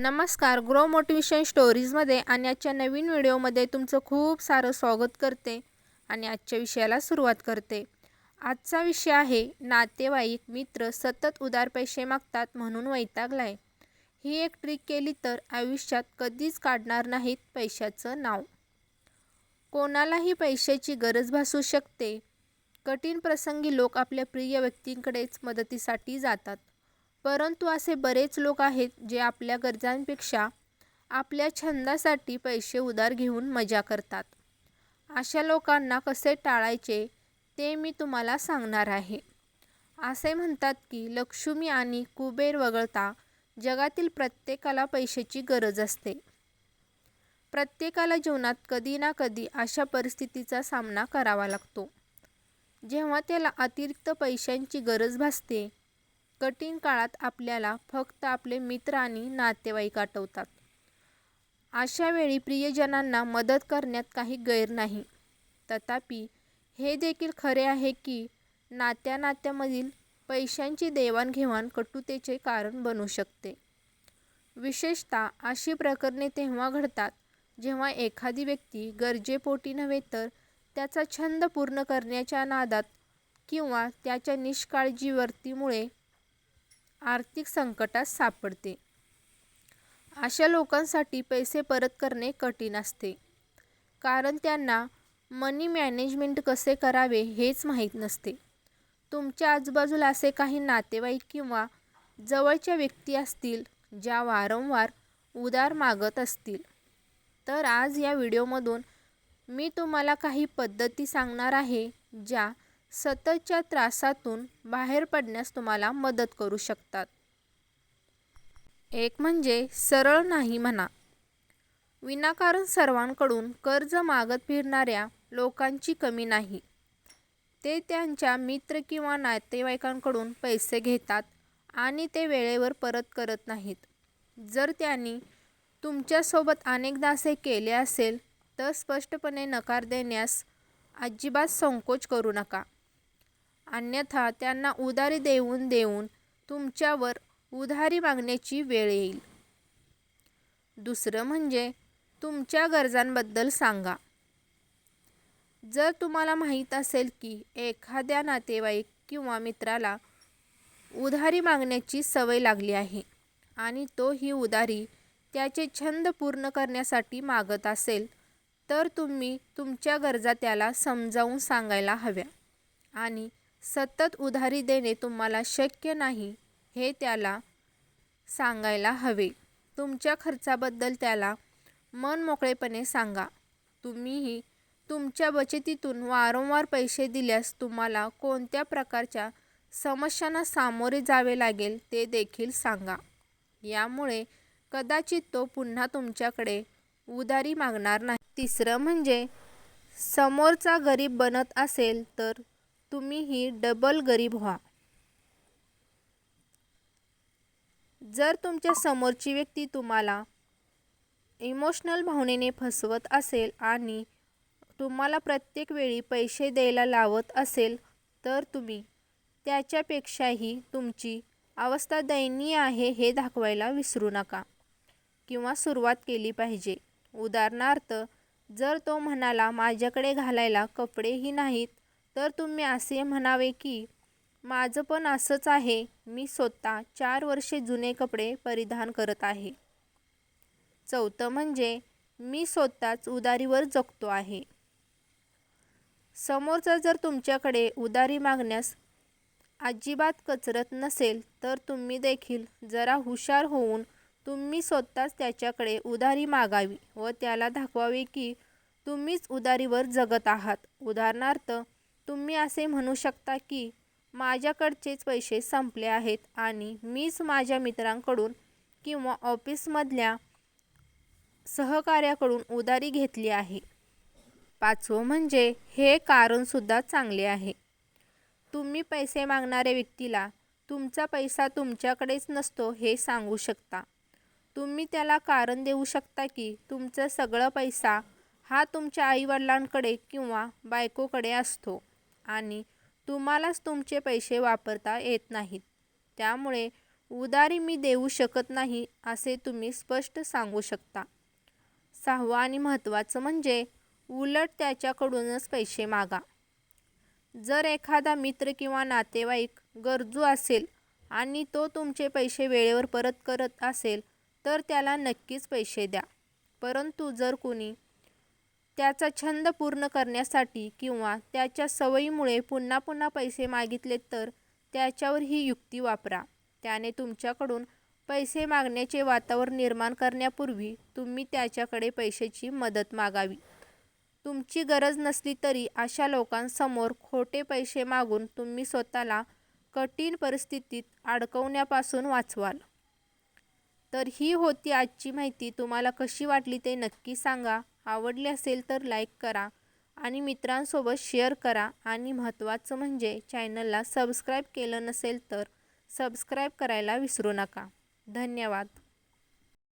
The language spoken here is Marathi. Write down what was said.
नमस्कार ग्रो मोटिवेशन स्टोरीजमध्ये आणि आजच्या नवीन व्हिडिओमध्ये तुमचं खूप सारं स्वागत करते आणि आजच्या विषयाला सुरुवात करते. आजचा विषय आहे नातेवाईक मित्र सतत उदार पैसे मागतात म्हणून वैतागलाय. ही एक ट्रिक केली तर आयुष्यात कधीच काढणार नाहीत पैशाचं नाव. कोणालाही पैशाची गरज भासू शकते. कठीण प्रसंगी लोक आपल्या प्रिय व्यक्तींकडेच मदतीसाठी जातात. परंतु असे बरेच लोक आहेत जे आपल्या गरजांपेक्षा आपल्या छंदासाठी पैसे उधार घेऊन मजा करतात. अशा लोकांना कसे टाळायचे ते मी तुम्हाला सांगणार आहे. असे म्हणतात की लक्ष्मी आणि कुबेर वगळता जगातील प्रत्येकाला पैशाची गरज असते. प्रत्येकाला जीवनात कधी ना कधी अशा परिस्थितीचा सामना करावा लागतो. जेव्हा त्याला अतिरिक्त पैशांची गरज भासते कठीण काळात आपल्याला फक्त आपले मित्र आणि नातेवाईक आठवतात. अशा वेळी प्रियजनांना मदत करण्यात काही गैर नाही. तथापि हे देखील खरे आहे की नात्या नात्यामधील पैशांची देवाणघेवाण कटुतेचे कारण बनू शकते. विशेषतः अशी प्रकरणे तेव्हा घडतात जेव्हा एखादी व्यक्ती गरजेपोटी नव्हे तर त्याचा छंद पूर्ण करण्याच्या नादात किंवा त्याच्या निष्काळजीवर्तीमुळे आर्थिक संकटात सापडते. अशा लोकांसाठी पैसे परत करणे कठीण असते. कारण त्यांना मनी मॅनेजमेंट कसे करावे हेच माहीत नसते. तुमच्या आजूबाजूला असे काही नातेवाईक किंवा जवळच्या व्यक्ती असतील ज्या वारंवार उदार मागत असतील. तर आज या व्हिडिओमधून मी तुम्हाला काही पद्धती सांगणार आहे ज्या सततच्या त्रासातून बाहेर पडण्यास तुम्हाला मदत करू शकतात. एक म्हणजे सरळ नाही म्हणा. विनाकारण सर्वांकडून कर्ज मागत फिरणाऱ्या लोकांची कमी नाही. ते त्यांच्या मित्र किंवा नातेवाईकांकडून पैसे घेतात आणि ते वेळेवर परत करत नाहीत. जर त्यांनी तुमच्यासोबत अनेकदा असे केले असेल तर स्पष्टपणे नकार देण्यास अजिबात संकोच करू नका. अन्यथा त्यांना उधारी देऊन देऊन तुमच्यावर उधारी मागण्याची वेळ येईल. दुसरं म्हणजे तुमच्या गरजांबद्दल सांगा. जर तुम्हाला माहीत असेल की एखाद्या नातेवाईक किंवा मित्राला उधारी मागण्याची सवय लागली आहे आणि तो ही उधारी त्याचे छंद पूर्ण करण्यासाठी मागत असेल तर तुम्ही तुमच्या गरजा त्याला समजावून सांगायला हव्या आणि सतत उधारी देणे तुम्हाला शक्य नाही हे त्याला सांगायला हवे. तुमच्या खर्चाबद्दल त्याला मनमोकळेपणे सांगा. तुम्हीही तुमच्या बचतीतून वारंवार पैसे दिल्यास तुम्हाला कोणत्या प्रकारच्या समस्यांना सामोरे जावे लागेल ते देखील सांगा. यामुळे कदाचित तो पुन्हा तुमच्याकडे उधारी मागणार नाही. तिसरं म्हणजे समोरचा गरीब बनत असेल तर तुम्हीही डबल गरीब व्हा. जर तुमच्या समोरची व्यक्ती तुम्हाला इमोशनल भावनेने फसवत असेल आणि तुम्हाला प्रत्येक वेळी पैसे द्यायला लावत असेल तर तुम्ही त्याच्यापेक्षाही तुमची अवस्था दयनीय आहे हे दाखवायला विसरू नका किंवा सुरुवात केली पाहिजे. उदाहरणार्थ जर तो म्हणाला माझ्याकडे घालायला कपडेही नाहीत तर तुम्ही असे म्हणावे की माझं पण असंच आहे. मी स्वतः चार वर्षे जुने कपडे परिधान करत आहे. चौथं म्हणजे मी स्वतःच उधारीवर जगतो आहे. समोरचा जर तुमच्याकडे उधारी मागण्यास अजिबात कचरत नसेल तर तुम्ही देखील जरा हुशार होऊन तुम्ही स्वतःच त्याच्याकडे उधारी मागावी व त्याला दाखवावे की तुम्हीच उधारीवर जगत आहात. उदाहरणार्थ तुम्ही असे म्हणू शकता की माझ्याकडचेच पैसे संपले आहेत आणि मीच माझ्या मित्रांकडून किंवा ऑफिसमधल्या सहकार्याकडून उधारी घेतली आहे. पाचवं म्हणजे हे कारणसुद्धा चांगले आहे. तुम्ही पैसे मागणाऱ्या व्यक्तीला तुमचा पैसा तुमच्याकडेच नसतो हे सांगू शकता. तुम्ही त्याला कारण देऊ शकता की तुमचा सगळा पैसा हा तुमच्या आईवडिलांकडे किंवा बायकोकडे असतो. आणि तुम्हालाच तुमचे पैसे वापरता येत नाहीत. त्यामुळे उदारी मी देऊ शकत नाही असे तुम्ही स्पष्ट सांगू शकता. सहावं आणि महत्त्वाचं म्हणजे उलट त्याच्याकडूनच पैसे मागा. जर एखादा मित्र किंवा नातेवाईक गरजू असेल आणि तो तुमचे पैसे वेळेवर परत करत असेल तर त्याला नक्कीच पैसे द्या. परंतु जर कोणी त्याचा छंद पूर्ण करण्यासाठी किंवा त्याच्या सवयीमुळे पुन्हा पुन्हा पैसे मागितले तर त्याच्यावर ही युक्ती वापरा. त्याने तुमच्याकडून पैसे मागण्याचे वातावरण निर्माण करण्यापूर्वी तुम्ही त्याच्याकडे पैशाची मदत मागावी. तुमची गरज नसली तरी अशा लोकांसमोर खोटे पैसे मागून तुम्ही स्वतःला कठीण परिस्थितीत अडकवण्यापासून वाचवाल. तर ही होती आजची माहिती. तुम्हाला कशी वाटली ते नक्की सांगा. आवडली असेल तर लाईक करा आणि मित्रांसोबत शेअर करा. आणि महत्त्वाचं म्हणजे चॅनलला सबस्क्राईब केलं नसेल तर सबस्क्राईब करायला विसरू नका. धन्यवाद.